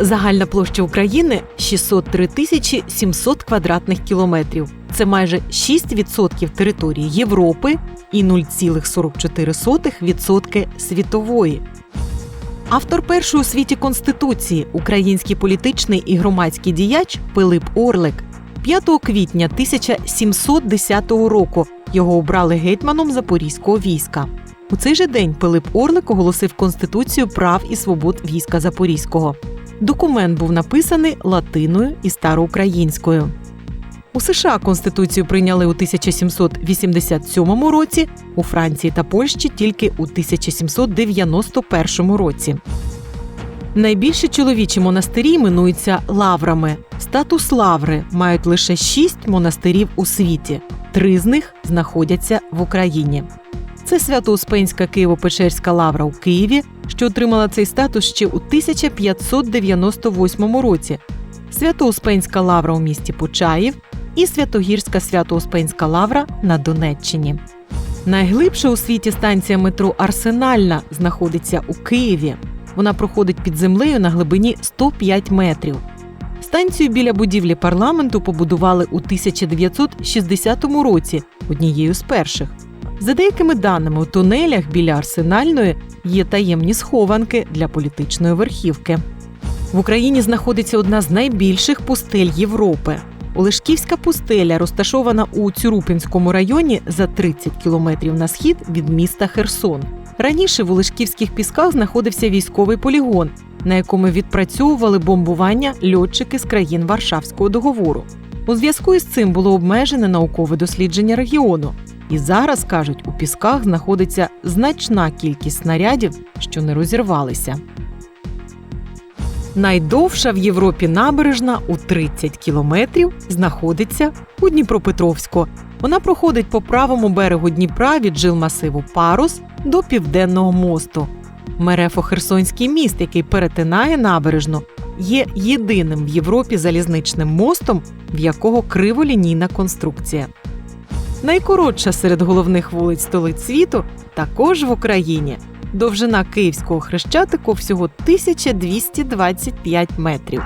Загальна площа України 603 тисячі 700 квадратних кілометрів. Це майже 6% території Європи і 0,44% світової. Автор першої у світі конституції, український політичний і громадський діяч Пилип Орлик. 5 квітня 1710 року його обрали гетьманом запорізького війська. У цей же день Пилип Орлик оголосив Конституцію прав і свобод війська Запорізького. Документ був написаний латиною і староукраїнською. У США Конституцію прийняли у 1787 році, у Франції та Польщі тільки у 1791 році. Найбільші чоловічі монастирі іменуються лаврами. Статус лаври мають лише шість монастирів у світі. Три з них знаходяться в Україні. Це Свято-Успенська Києво-Печерська лавра у Києві, що отримала цей статус ще у 1598 році. Свято-Успенська лавра у місті Почаїв і Святогірська Свято-Успенська лавра на Донеччині. Найглибша у світі станція метро Арсенальна знаходиться у Києві. Вона проходить під землею на глибині 105 метрів. Станцію біля будівлі парламенту побудували у 1960 році однією з перших. За деякими даними, у тунелях біля арсенальної є таємні схованки для політичної верхівки. В Україні знаходиться одна з найбільших пустель Європи. Олешківська пустеля розташована у Цюрупинському районі за 30 кілометрів на схід від міста Херсон. Раніше в Олешківських пісках знаходився військовий полігон, на якому відпрацьовували бомбування льотчики з країн Варшавського договору. У зв'язку із цим було обмежене наукове дослідження регіону. І зараз кажуть, у пісках знаходиться значна кількість снарядів, що не розірвалися. Найдовша в Європі набережна у 30 кілометрів знаходиться у Дніпропетровську. Вона проходить по правому берегу Дніпра від жилмасиву Парус до південного мосту. Мерефо-Херсонський міст, який перетинає набережну, є єдиним в Європі залізничним мостом, в якого криволінійна конструкція. Найкоротша серед головних вулиць столиць світу також в Україні. Довжина київського хрещатику всього 1225 метрів.